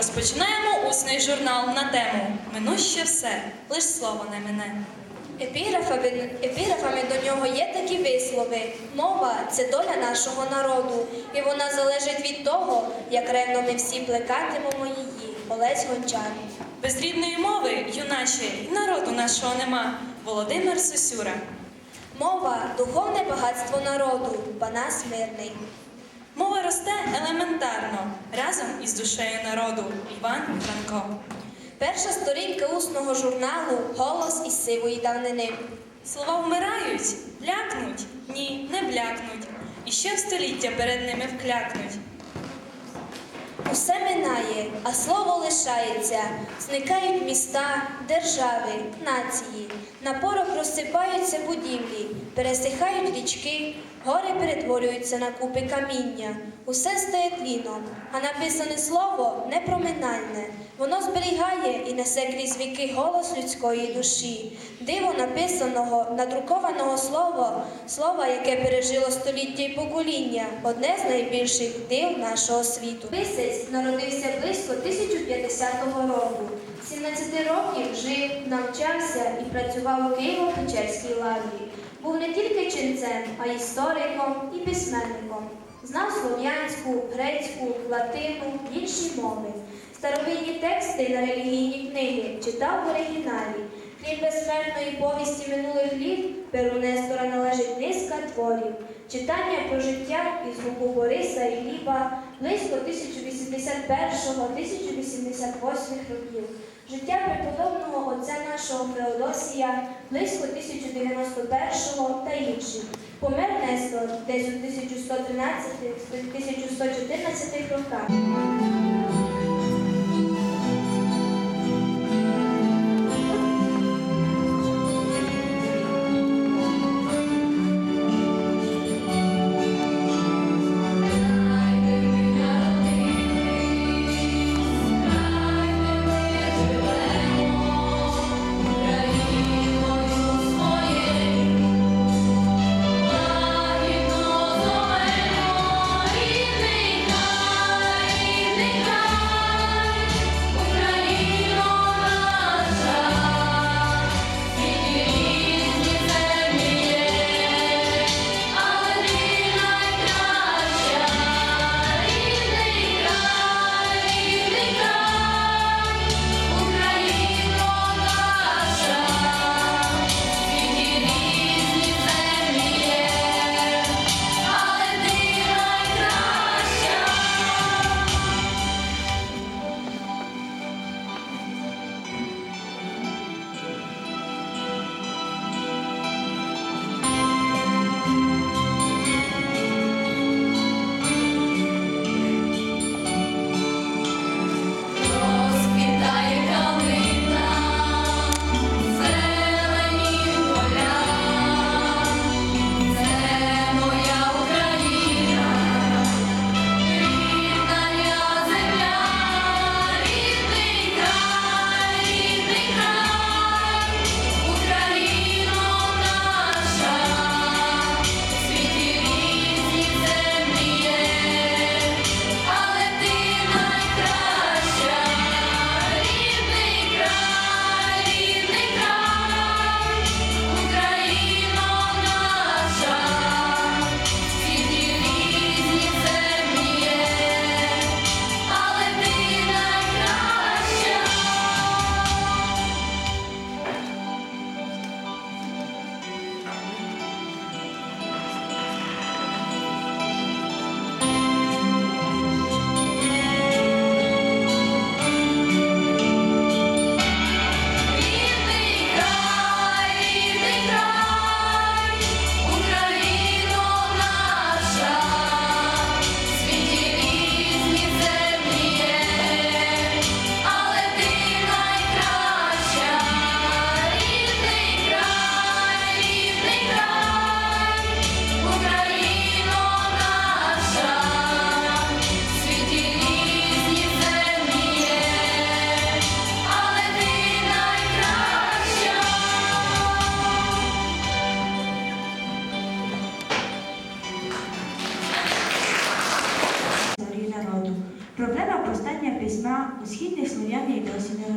Розпочинаємо усний журнал на тему Минуще все, лиш слово не мине. Епіграфами, епіграфами до нього є такі вислови. Мова це доля нашого народу, і вона залежить від того, як ревно ми всі плекатимемо її. Олесь Гончар. Без рідної мови, юначе, народу нашого нема. Володимир Сосюра. Мова духовне багатство народу, Панас Мирний. Мова росте елементарно, разом із душею народу. Іван Франко. Перша сторінка усного журналу Голос із сивої давнини. Слова вмирають, блякнуть, ні, не блякнуть. І ще в століття перед ними вклякнуть. Усе минає, а слово лишається. Зникають міста, держави, нації. На порох розсипаються будівлі, пересихають річки, гори перетворюються на купи каміння. Усе стає тліном, а написане слово непроминальне. Воно зберігає і несе крізь віки голос людської душі. Диво написаного, надрукованого слова, слова, яке пережило століття і покоління, одне з найбільших див нашого світу. Писець народився близько 1050 року. 17 років жив, навчався і працював у Києво-Печерській лаврі. Був не тільки ченцем, а істориком і письменником. Знав слов'янську, грецьку, латину, інші мови. Старовинні тексти на релігійні книги читав в оригіналі. Крім безсмертної повісті минулих літ, Перу Нестора належить низка творів. Читання про життя із гуку Бориса і Гліба близько 1081-1088 років. Життя преподобного отця нашого Феодосія близько 1091 та інших. Помер Нестор десь у 1113-1114 роках.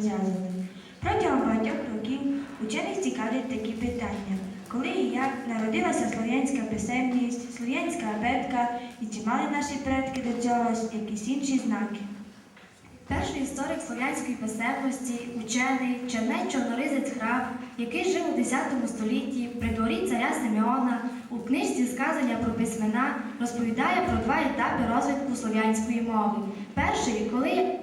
Розв'язаним. Протягом багатьох років учених цікавлять такі питання. Коли і як народилася слов'янська писемність, слов'янська абетка і чи мали наші предки до цього якісь інші знаки? Перший історик слов'янської писемності, учений, черней чорноризець Храб, який жив у X столітті при дворі царя Симеона, у книжці сказання про письмена розповідає про два етапи розвитку слов'янської мови. Перший, коли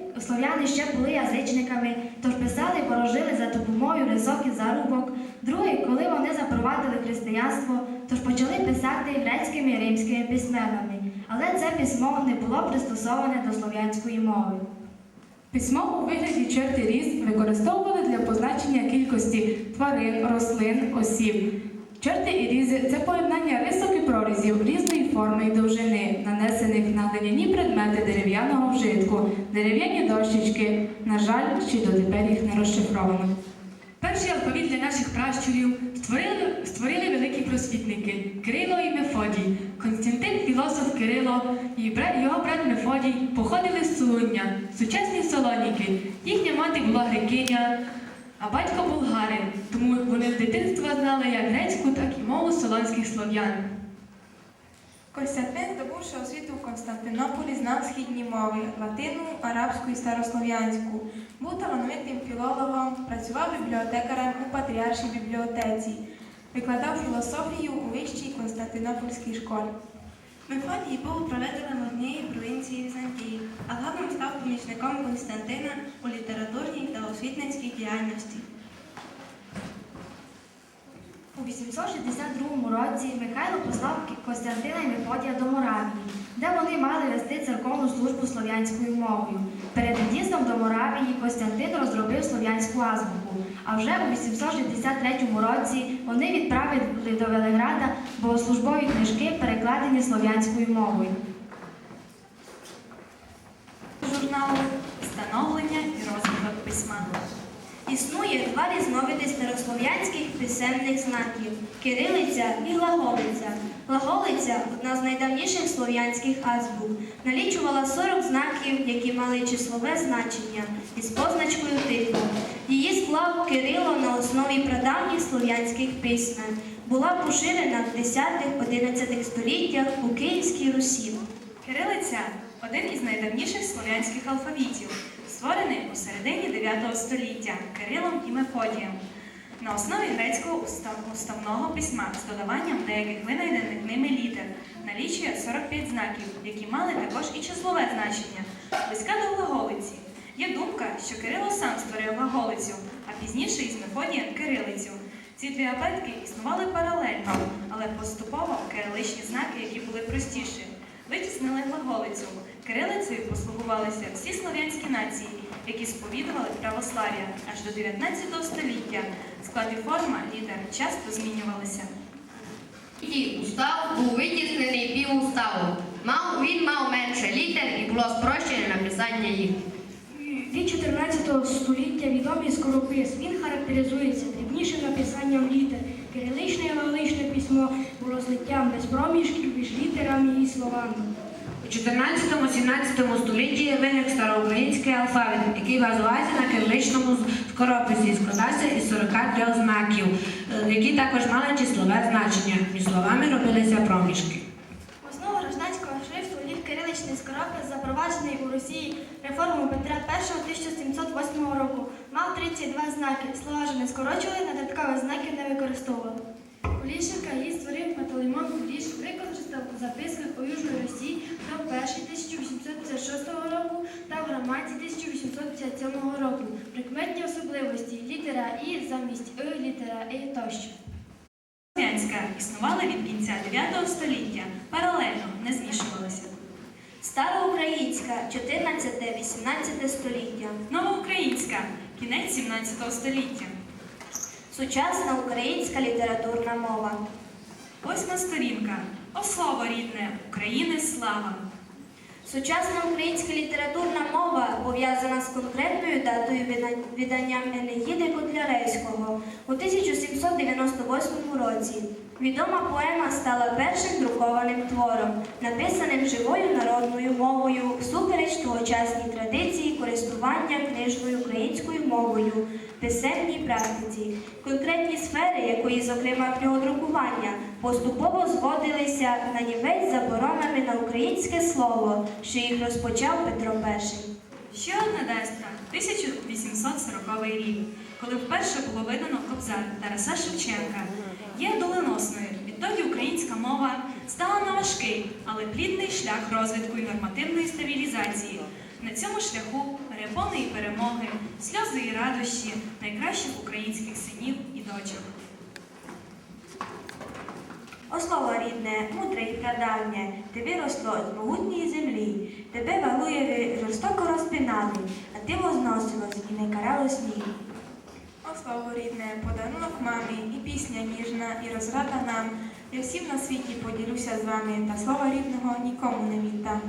слов'яни ще були язичниками, тож писали ворожили за допомогою рисок і зарубок. Другий, коли вони запровадили християнство, тож почали писати грецькими і римськими письменами. Але це письмо не було пристосоване до слов'янської мови. Письмо у вигляді черти різ використовували для позначення кількості тварин, рослин, осіб. Черти і різи це поєднання рисок і прорізів різної форми і довжини, нанесених на глиняні предмети дерев'яного вжитку, дерев'яні дощечки. На жаль, ще дотепер їх не розшифровано. Перший алфавіт для наших пращурів створили, створили великі просвітники Кирило і Мефодій. Константин філософ Кирило і його брат Мефодій походили з Солуння, сучасні Солоніки. Їхня мати була грекиня, а батько булгарин, тому вони з дитинства знали як грецьку, так і мову солонських слов'ян. Костянтин, здобувши освіту в Константинополі, знав східні мови латину, арабську і старослов'янську. Був талановитим філологом, працював бібліотекарем у Патріаршій бібліотеці, викладав філософію у вищій Константинопольській школі. Мефодій був управителем однієї провінції Візантії, а згодом став помічником Константина у літературній та освітницькій діяльності. У 862 році Михайло послав Костянтина і Мефодія до Моравії, де вони мали вести церковну службу слов'янською мовою. Перед від'їздом до Моравії Костянтин розробив слов'янську азбуку, а вже у 863 році вони відправили до Велеграда богослужбові книжки, перекладені слов'янською мовою. Журналу Становлення і розвиток письма. Існує два різновиди старослов'янських писемних знаків кирилиця і глаголиця. Глаголиця одна з найдавніших слов'янських азбук. Налічувала 40 знаків, які мали числове значення із позначкою типу. Її склав Кирило на основі прадавніх слов'янських письмен. Була поширена в 10-11 століттях у Київській Русі. Кирилиця один із найдавніших слов'янських алфавітів, створений у середині 9 століття Кирилом і Мефодієм. На основі грецького уставного письма з додаванням деяких винайдених ними літер налічує 45 знаків, які мали також і числове значення, близька до глаголиці. Є думка, що Кирило сам створив глаголицю, а пізніше із Мефодієм кирилицю. Ці дві абетки існували паралельно, але поступово кириличні знаки, які були простіші, витіснили глаголицю. Кирилицею послугувалися всі слов'янські нації, які сповідували православ'я аж до 19 століття. Склад і форма літер часто змінювалися. Третій устав був витіснений півуставом. Мав, він мав менше літер і було спрощене написання їх. Від 14 століття відомий скоропис. Він характеризується дрібнішим написанням літер. Кириличне і логічне письмо було злиттям без проміжків між літерами і словами. У 14-17 столітті виник староукраїнський алфавіт, який базувався на кириличному скорописі і складався із 43 знаків, е, які також мали числове значення. Між словами робилися проміжки. Основу гражданського шрифту ліг кириличний скоропис, запроваджений у Росії реформою Петра І 1708 року, мав 32 знаки. Слова ж не скорочували, на додаткові знаки не використовували. Кулішенка її створив Паталеймон Куліш, використав у записках у Южній Росії до 1856 року та в граматі 1857 року. Прикметні особливості літера І замість И, літера І тощо. Слов'янська існувала від кінця 9 століття, паралельно не змішувалися. Староукраїнська 14-18 століття. Новоукраїнська кінець 17 століття. Сучасна українська літературна мова. Восьма сторінка. О слово рідне, України слава. Сучасна українська літературна мова пов'язана з конкретною датою вида- видання Енеїди Котляревського у 1798 році. Відома поема стала першим друкованим твором, написаним живою народною мовою всупереч тогочасній традиції користування книжною українською мовою писемній практиці. Конкретні сфери, якої, зокрема, книгодрукування, поступово зводилися на нівець заборонами на українське слово, що їх розпочав Петро І. Ще одна дестра 1840 рік, коли вперше було видано кобзар Тараса Шевченка, є доленосною. Відтоді українська мова стала на важкий, але плідний шлях розвитку і нормативної стабілізації. На цьому шляху перепони і перемоги, сльози і радощі найкращих українських синів і дочок. О слово рідне, мудре і прадавнє, ти виросло з могутньої землі, тебе валуєві жорстоко розпинали, а ти возносилось і не карало сніг. О слово рідне, подарунок мамі, і пісня ніжна, і розрада нам. Я всім на світі поділюся з вами, та слова рідного нікому не віддам.